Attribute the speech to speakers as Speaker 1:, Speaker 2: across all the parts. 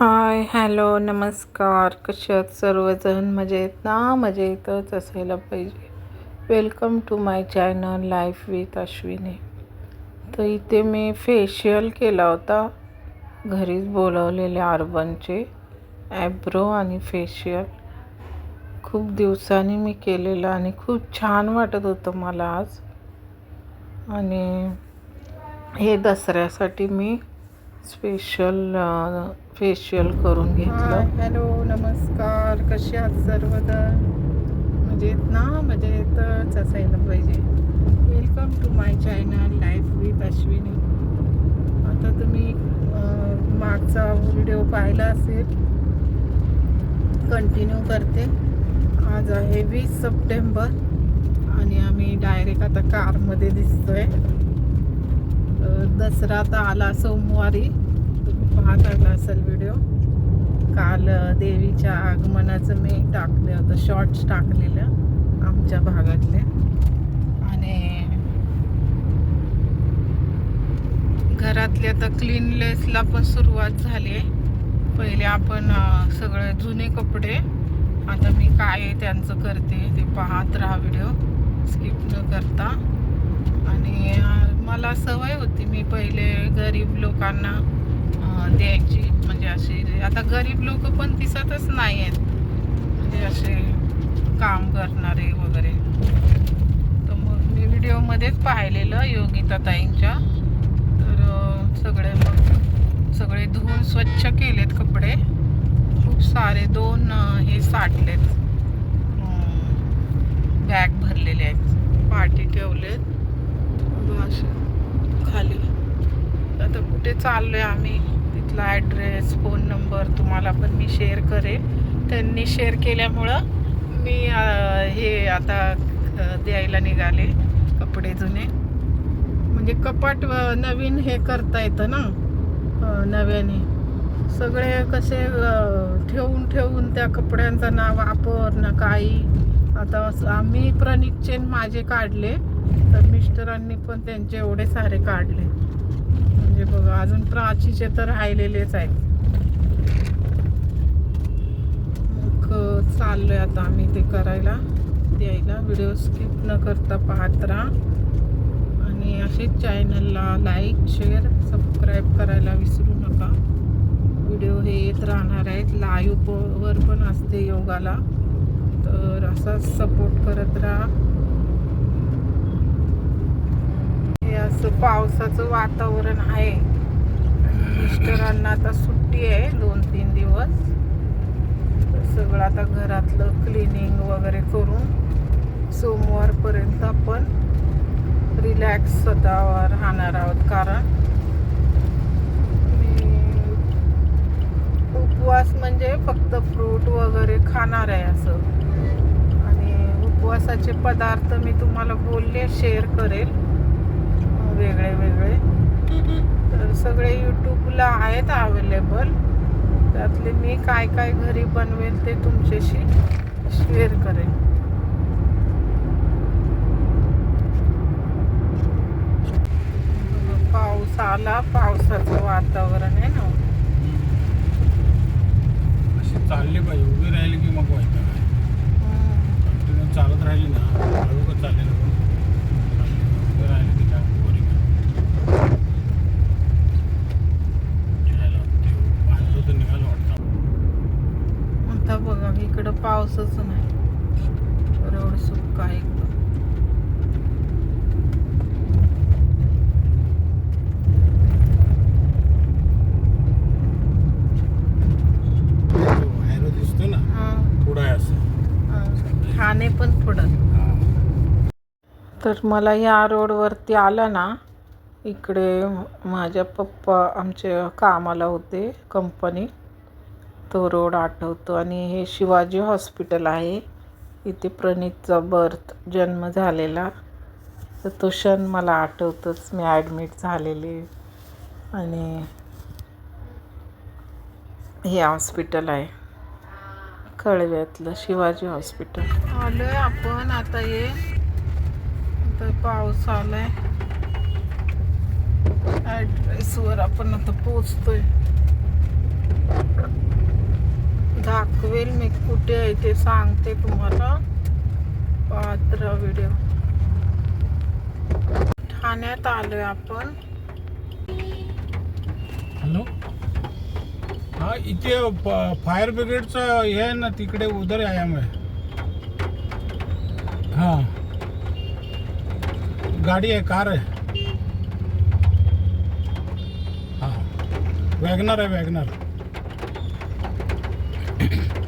Speaker 1: Hi hello नमस्कार. कसे आहात सर्वजण? मजेत ना? मजेतच असायला पाहिजे. Welcome to my channel life with Ashwini तर इथे मी फेशियल केला होता. घरीच बोलवलेले अर्बनचे ॲब्रो आणि फेशियल खूप दिवसांनी मी केलेलं आणि खूप छान वाटत होतं मला आज. आणि हे दसऱ्यासाठी मी स्पेशल फेशियल करून घेतलं. हॅलो नमस्कार. कसे आहात सर्वजण? मजेत ना? मजेतच असायला पाहिजे. Welcome to my channel life with Ashwini आता तुम्ही मागचा व्हिडिओ पाहिला असेल. कंटिन्यू करते. आज आहे वीस सप्टेंबर आणि आम्ही डायरेक्ट आता कारमध्ये दिसतोय. दसरा आता आला सोमवारी. पाहत आला असेल व्हिडिओ काल देवीच्या आगमनाचं मी टाकलं होतं शॉर्ट्स टाकलेलं आमच्या भागातले. आणि घरातले आता क्लीनलेसला पण सुरुवात झाली आहे. पहिले आपण सगळे जुने कपडे आता मी काय त्यांचं करते ते पाहत राहा व्हिडिओ स्किप न करता. आणि मला सवय होती मी पहिले गरीब लोकांना द्यायची. म्हणजे असे आता गरीब लोक पण दिसतच नाही आहेत म्हणजे असे काम करणारे वगैरे. तर मग मी व्हिडिओमध्येच पाहिलेलं योगिता ताईंच्या तर सगळे मग सगळे धुवून स्वच्छ केलेत कपडे. खूप सारे दोन हे साठलेत. बॅग भरलेले आहेत. पाठी ठेवलेत. असे खाली. आता कुठे चाललोय आम्ही? तिथला ॲड्रेस फोन नंबर तुम्हाला पण मी शेअर करेन. त्यांनी शेअर केल्यामुळं मी हे आता द्यायला निघाले कपडे जुने. म्हणजे कपाट नवीन हे करता येतं ना? नव्याने. सगळे कसे ठेवून ठेवून त्या कपड्यांचा ना वापर ना काही. आता आम्ही प्रणितचे माझे काढले. तर मिस्टरांनी पण त्यांचे एवढे सारे काढले. म्हणजे बघा अजून प्राचीचे तर राहिलेलेच आहेत. मग चाललोय आता आम्ही ते करायला. द्यायला व्हिडिओ स्किप न करता पाहत राहा. आणि असेच चॅनलला लाईक शेअर सबस्क्राईब करायला विसरू नका. व्हिडिओ हे येत राहणार आहेत. लाईव्ह वर पण असते योगाला. तर असाच सपोर्ट करत राहा हे असं पावसाचं वातावरण आहे. मिस्टरांना आता सुट्टी आहे दोन तीन दिवस. सगळं आता घरातलं क्लिनिंग वगैरे करून सोमवारपर्यंत आपण रिलॅक्स स्वतः राहणार आहोत. कारण मी उपवास म्हणजे फक्त फ्रूट वगैरे खाणार आहे असं. आणि उपवासाचे पदार्थ मी तुम्हाला बोलले शेअर करेल. वेगळे वेगळे. तर सगळे यूट्यूबला आहेत अवेलेबल त्यातले मी काय काय घरी बनवेल ते तुमच्याशी शेअर करेन. पाऊस आला पावसाचं वातावरण आहे ना.
Speaker 2: अशी चालली पाहिजे उभी राहिली की मग
Speaker 1: हम्म.
Speaker 2: कंटिन्यू चालत राहिली ना हळू चालली, उभी राहिली की काय बोरिंग बांधलं तर निघालं वाटतं
Speaker 1: आता बघा पाऊसच नाही. रोड सुक्का आहे एकदम. ठाणे पण पुढं. तर मला या रोडवरती आलं ना इकडे माझ्या पप्पा आमचे कामाला होते कंपनी. तो रोड आठवतो आणि हे शिवाजी हॉस्पिटल आहे. इथे प्रणितचा बर्थ जन्म झालेला. तर तो क्षण मला आठवतोच. मी ॲडमिट झालेले आणि हे हॉस्पिटल आहे. कळव्यातलं शिवाजी हॉस्पिटल. आलो आहे आपण. आता ये. आता पाऊस आलाय. ॲड्रेसवर आपण आता पोचतोय दाखवेल मी कुठे आहे ते सांगते तुम्हाला. पात्र व्हिडिओ ठाण्यात आलोय आपण.
Speaker 2: हॅलो? हा इथे फायर ब्रिगेडचं हे आहे ना तिकडे उधर आहे आम्ही. हा. गाडी आहे कार आहे. हा. वॅगनर आहे वॅगनर.
Speaker 1: Mm-hmm.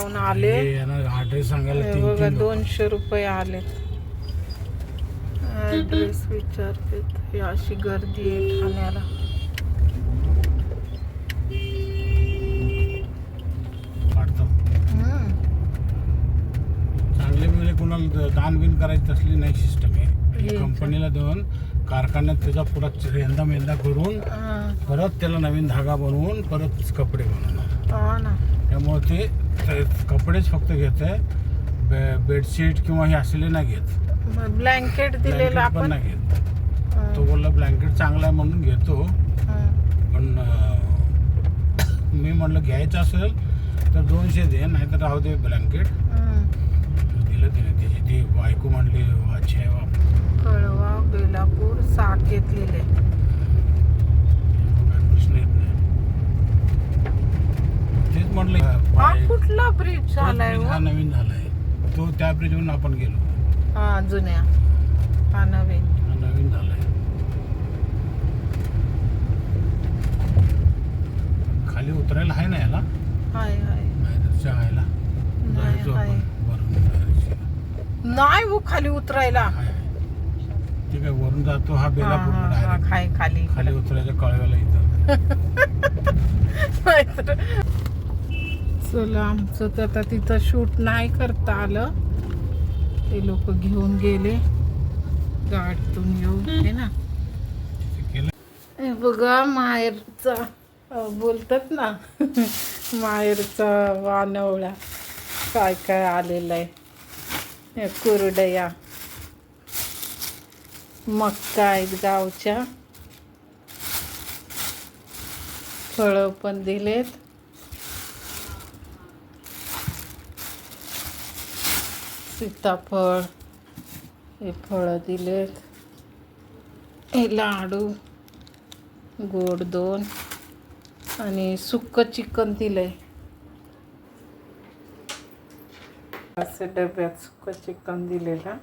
Speaker 1: जाऊन आले
Speaker 2: ऍड्रेस सांगायला
Speaker 1: हे
Speaker 2: तीन
Speaker 1: बघा
Speaker 2: तीन लोक.
Speaker 1: दोनशे रुपये आले ऍड्रेस विचारते ही अशी गर्दी आहे ठाण्याला हम्म.
Speaker 2: चांगले म्हणजे कोणाला दान बिन करायची तसली नाही सिस्टम
Speaker 1: हे
Speaker 2: आहे? कंपनीला देऊन कारखान्यात त्याचा पुरा यंदा मेंदा करून
Speaker 1: हा.
Speaker 2: परत त्याला नवीन धागा बनवून परत कपडे बनवणार
Speaker 1: ना
Speaker 2: त्यामुळे ते ते कपडेच फक्त घेत आहे बेडशीट किंवा हे असले नाही घेत.
Speaker 1: ब्लँकेट दिलेलं
Speaker 2: ब्लँकेट पण
Speaker 1: आपण?
Speaker 2: नाही घेत. तो बोलला ब्लँकेट चांगला आहे म्हणून घेतो.
Speaker 1: हा.
Speaker 2: पण अं, मी म्हणलं घ्यायचं असेल तर दोनशे दे नाहीतर राहू दे ब्लँकेट. दिलं तिने त्याची ती बायको म्हणली आहे बाप
Speaker 1: कळवा बेलापूर साकेत लिहिले
Speaker 2: काय प्रश्न येत नाही म्हटलं पाय-
Speaker 1: कुठला ब्रिज झालाय
Speaker 2: हा?
Speaker 1: हो?
Speaker 2: नवीन झालाय. तो त्या ब्रिजवरून आपण गेलो.
Speaker 1: हा जुन्या. हा नवीन.
Speaker 2: हा नवीन झालाय. खाली उतरायला आहे ना याला?
Speaker 1: हाय हाय. नाही,
Speaker 2: जायचो
Speaker 1: आहे.
Speaker 2: आपण वरून direct.
Speaker 1: नाही हो खाली उतरायला.
Speaker 2: आहे. ते काय वरून जातो हा
Speaker 1: हा,
Speaker 2: बेलापूर
Speaker 1: हा, हा,
Speaker 2: डायरेक्ट
Speaker 1: खाय खाली.
Speaker 2: खाली उतरायच्या कळव्याला इथं.
Speaker 1: नाहीतर- चला आमचं तर आता तिथं शूट नाही करता आलं. ते लोक घेऊन गेले. गाडीतून येऊन हे ना? बघा माहेरचा बोलतात ना माहेरचा वानवळा. काय काय आलेलं आहे? कुरडया. मक्का आहेत गावच्या. फळं पण दिलेत. सीताफळ हे फळं दिलेत. हे लाडू गोड दोन आणि सुक्कं चिकन दिलंय. असं डब्यात सुक्कं चिकन दिलेलं.